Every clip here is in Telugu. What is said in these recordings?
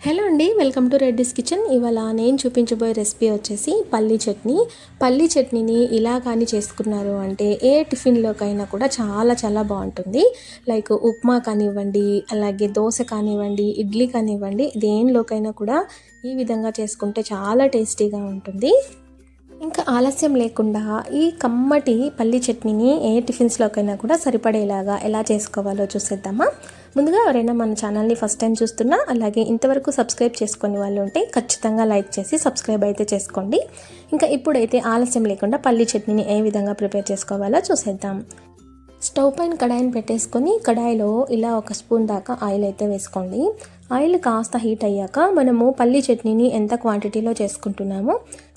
హలో అండి వెల్కమ్ టు రెడ్డిస్ కిచెన్ ఇవాళ నేను చూపించబోయే రెసిపీ వచ్చేసి పల్లీ చట్నీ. పల్లీ చట్నీని ఇలా కానీ చేసుకున్నారు అంటే ఏ టిఫిన్లోకైనా కూడా చాలా చాలా బాగుంటుంది. లైక్ ఉప్మా కానివ్వండి అలాగే దోశ కానివ్వండి ఇడ్లీ కానివ్వండి దేనిలోకైనా కూడా ఈ విధంగా చేసుకుంటే చాలా టేస్టీగా ఉంటుంది. ఇంకా ఆలస్యం లేకుండా ఈ కమ్మటి పల్లి చట్నీని ఏ టిఫిన్స్లోకైనా కూడా సరిపడేలాగా ఎలా చేసుకోవాలో చూసేద్దామా? ముందుగా ఎవరైనా మన ఛానల్ని ఫస్ట్ టైం చూస్తున్నా అలాగే ఇంతవరకు సబ్స్క్రైబ్ చేసుకునే వాళ్ళు ఉంటే ఖచ్చితంగా లైక్ చేసి సబ్స్క్రైబ్ అయితే చేసుకోండి. ఇంకా ఇప్పుడైతే ఆలస్యం లేకుండా పల్లి చట్నీని ఏ విధంగా ప్రిపేర్ చేసుకోవాలో చూసేద్దాం. స్టవ్ పైన కడాయిని పెట్టేసుకొని కడాయిలో ఇలా ఒక స్పూన్ దాకా ఆయిల్ అయితే వేసుకోండి. ఆయిల్ కాస్త హీట్ అయ్యాక మనము పల్లి చట్నీని ఎంత క్వాంటిటీలో చేసుకుంటున్నామో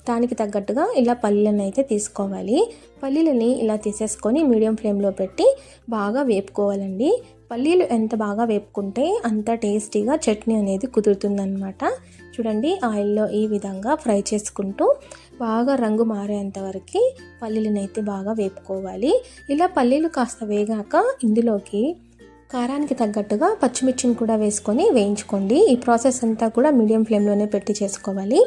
దానికి తగ్గట్టుగా ఇలా పల్లీలను అయితే తీసుకోవాలి. పల్లీలని ఇలా తీసేసుకొని మీడియం ఫ్లేమ్లో పెట్టి బాగా వేపుకోవాలండి. పల్లీలు ఎంత బాగా వేపుకుంటే అంత టేస్టీగా చట్నీ అనేది కుదురుతుందనమాట చూడండి ఆయిల్లో ఈ విధంగా ఫ్రై చేసుకుంటూ బాగా రంగు మారేంత వరకు పల్లీలను అయితే బాగా వేపుకోవాలి. ఇలా పల్లీలు కాస్త వేగాక ఇందులోకి కారానికి తగ్గట్టుగా పచ్చిమిర్చిని కూడా వేసుకొని వేయించుకోండి. ఈ ప్రాసెస్ అంతా కూడా మీడియం ఫ్లేమ్లోనే పెట్టి చేసుకోవాలి.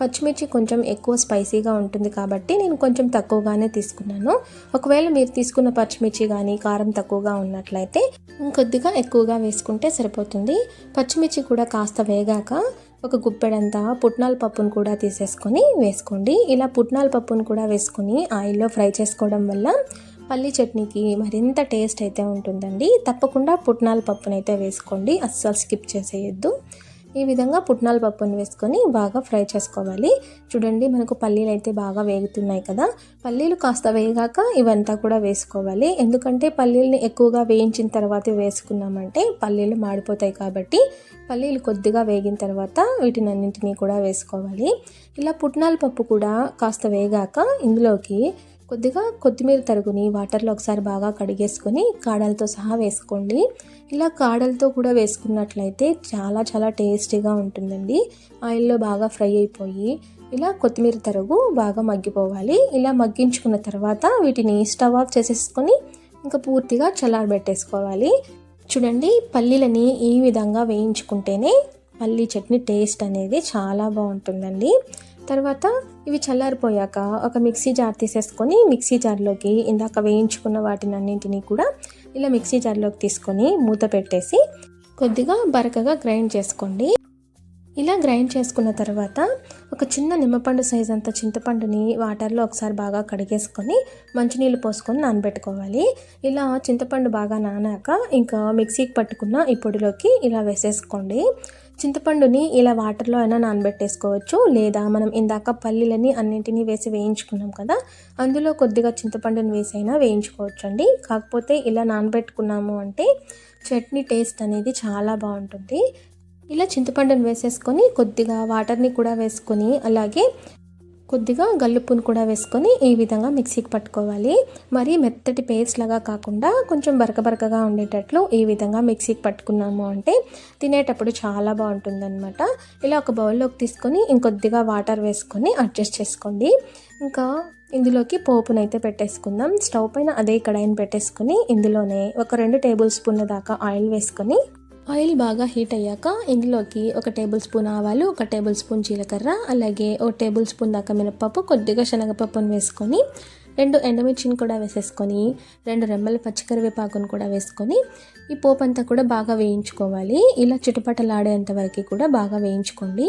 పచ్చిమిర్చి కొంచెం ఎక్కువ స్పైసీగా ఉంటుంది కాబట్టి నేను కొంచెం తక్కువగానే తీసుకున్నాను. ఒకవేళ మీరు తీసుకున్న పచ్చిమిర్చి కానీ కారం తక్కువగా ఉన్నట్లయితే ఇంకొద్దిగా ఎక్కువగా వేసుకుంటే సరిపోతుంది. పచ్చిమిర్చి కూడా కాస్త వేగాక ఒక గుప్పెడంతా పుట్నాల పప్పును కూడా తీసేసుకొని వేసుకోండి. ఇలా పుట్నాల పప్పును కూడా వేసుకొని ఆయిల్లో ఫ్రై చేసుకోవడం వల్ల పల్లి చట్నీకి మరింత టేస్ట్ అయితే ఉంటుందండి. తప్పకుండా పుట్నాల పప్పునైతే వేసుకోండి. అస్సలు స్కిప్ చేసేయద్దు. ఈ విధంగా పుట్నాల పప్పుని వేసుకొని బాగా ఫ్రై చేసుకోవాలి. చూడండి మనకు పల్లీలు అయితే బాగా వేగుతున్నాయి కదా. పల్లీలు కాస్త వేగాక ఇవంతా కూడా వేసుకోవాలి. ఎందుకంటే పల్లీలని ఎక్కువగా వేయించిన తర్వాత వేసుకున్నామంటే పల్లీలు మాడిపోతాయి కాబట్టి పల్లీలు కొద్దిగా వేగిన తర్వాత వీటిని అన్నింటినీ కూడా వేసుకోవాలి. ఇలా పుట్నాల పప్పు కూడా కాస్త వేగాక ఇందులోకి కొద్దిగా కొత్తిమీర తరుగుని వాటర్లో ఒకసారి బాగా కడిగేసుకొని కాడలతో సహా వేసుకోండి. ఇలా కాడలతో కూడా వేసుకున్నట్లయితే చాలా చాలా టేస్టీగా ఉంటుందండి. ఆయిల్లో బాగా ఫ్రై అయిపోయి ఇలా కొత్తిమీర తరుగు బాగా మగ్గిపోవాలి. ఇలా మగ్గించుకున్న తర్వాత వీటిని స్టవ్ ఆఫ్ చేసేసుకొని ఇంకా పూర్తిగా చల్లారబెట్టేసుకోవాలి చూడండి పల్లీలని ఈ విధంగా వేయించుకుంటేనే పల్లీ చట్నీ టేస్ట్ అనేది చాలా బాగుంటుందండి. తర్వాత ఇవి చల్లారిపోయాక ఒక మిక్సీ జార్ తీసేసుకొని మిక్సీ జార్లోకి ఇందాక వేయించుకున్న వాటిని అన్నింటినీ కూడా ఇలా మిక్సీ జార్లోకి తీసుకొని మూత పెట్టేసి కొద్దిగా బరకగా గ్రైండ్ చేసుకోండి. ఇలా గ్రైండ్ చేసుకున్న తర్వాత ఒక చిన్న నిమ్మపండు సైజ్ అంత చింతపండుని వాటర్లో ఒకసారి బాగా కడిగేసుకొని మంచినీళ్ళు పోసుకొని నానబెట్టుకోవాలి. ఇలా చింతపండు బాగా నానాక ఇంకా మిక్సీకి పట్టుకున్న ఈ పొడిలోకి ఇలా వేసేసుకోండి. చింతపండుని ఇలా వాటర్లో అయినా నానబెట్టేసుకోవచ్చు. లేదా మనం ఇందాక పల్లీలని అన్నింటినీ వేసి వేయించుకున్నాం కదా అందులో కొద్దిగా చింతపండుని వేసి అయినా వేయించుకోవచ్చు అండి కాకపోతే ఇలా నానబెట్టుకున్నాము అంటే చట్నీ టేస్ట్ అనేది చాలా బాగుంటుంది. ఇలా చింతపండును వేసేసుకొని కొద్దిగా వాటర్ని కూడా వేసుకొని అలాగే కొద్దిగా గల్లుప్పును కూడా వేసుకొని ఈ విధంగా మిక్సీకి పట్టుకోవాలి. మరి మెత్తటి పేస్ట్ లాగా కాకుండా కొంచెం బరక బరకగా ఉండేటట్లు ఈ విధంగా మిక్సీకి పట్టుకున్నాము అంటే తినేటప్పుడు చాలా బాగుంటుందన్నమాట. ఇలా ఒక బౌల్లోకి తీసుకొని ఇంకొద్దిగా వాటర్ వేసుకొని అడ్జస్ట్ చేసుకోండి. ఇంకా ఇందులోకి పోపునైతే పెట్టేసుకుందాం. స్టవ్ పైన అదే కడాయిని పెట్టేసుకొని ఇందులోనే ఒక రెండు టేబుల్ స్పూన్ల దాకా ఆయిల్ వేసుకొని ఆయిల్ బాగా హీట్ అయ్యాక ఇందులోకి ఒక టేబుల్ స్పూన్ ఆవాలు ఒక టేబుల్ స్పూన్ జీలకర్ర అలాగే ఒక టేబుల్ స్పూన్ దాకా మినపప్పు కొద్దిగా శనగపప్పును వేసుకొని రెండు ఎండుమిర్చిని కూడా వేసేసుకొని రెండు రెమ్మల పచ్చికరివేపాకును కూడా వేసుకొని ఈ పోపు అంతా కూడా బాగా వేయించుకోవాలి. ఇలా చుట్టుపట్టలాడేంత వరకు కూడా బాగా వేయించుకోండి.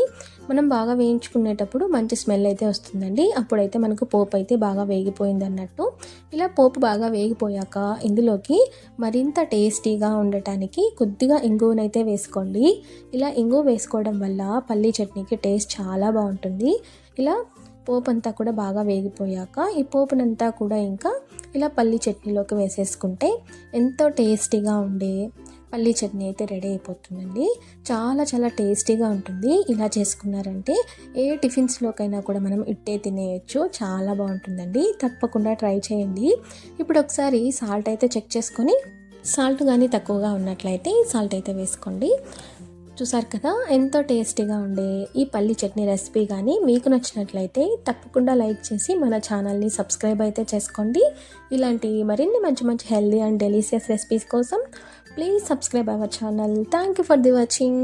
మనం బాగా వేయించుకునేటప్పుడు మంచి స్మెల్ అయితే వస్తుందండి. అప్పుడైతే మనకు పోపు అయితే బాగా వేగిపోయింది అన్నట్టు ఇలా పోపు బాగా వేగిపోయాక ఇందులోకి మరింత టేస్టీగా ఉండటానికి కొద్దిగా ఇంగువనైతే వేసుకోండి. ఇలా ఇంగువ వేసుకోవడం వల్ల పల్లీ చట్నీకి టేస్ట్ చాలా బాగుంటుంది. ఇలా పోపు అంతా కూడా బాగా వేగిపోయాక ఈ పోపునంతా కూడా ఇంకా ఇలా పల్లి చట్నీలోకి వేసేసుకుంటే ఎంతో టేస్టీగా ఉండే పల్లీ చట్నీ అయితే రెడీ అయిపోతుందండి. చాలా చాలా టేస్టీగా ఉంటుంది. ఇలా చేసుకున్నారంటే ఏ టిఫిన్స్లోకైనా కూడా మనం ఇట్టే తినేయచ్చు. చాలా బాగుంటుందండి. తప్పకుండా ట్రై చేయండి. ఇప్పుడు ఒకసారి సాల్ట్ అయితే చెక్ చేసుకొని సాల్ట్ కానీ తక్కువగా ఉన్నట్లయితే సాల్ట్ అయితే వేసుకోండి. చూసారు కదా ఎంతో టేస్టీగా ఉండే ఈ పల్లి చట్నీ రెసిపీ కానీ మీకు నచ్చినట్లయితే తప్పకుండా లైక్ చేసి మన ఛానల్ని సబ్స్క్రైబ్ అయితే చేసుకోండి. ఇలాంటి మరిన్ని మంచి మంచి హెల్దీ అండ్ డెలీషియస్ రెసిపీస్ కోసం please subscribe our channel. Thank you for the watching.